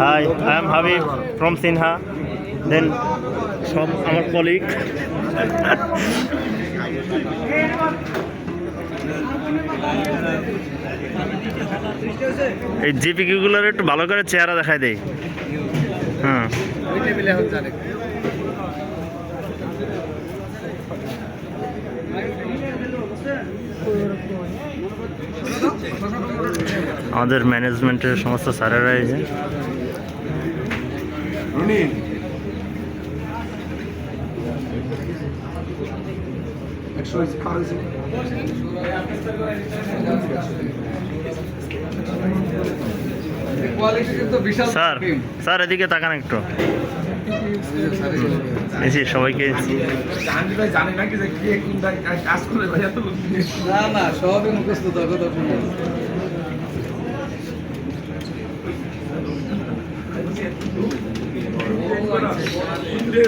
Hi I am Habib from Sinha then সব আমার colleague এই জিপিকিউগুলোর একটু ভালো করে চেহারা দেখায় দেই হ্যাঁ আমাদের ম্যানেজমেন্টের সমস্ত স্যারেরা বিশাল স্যার স্যার, এদিকে তাকান একটু। যে সবাইকে না না মুখস্থ Şimdi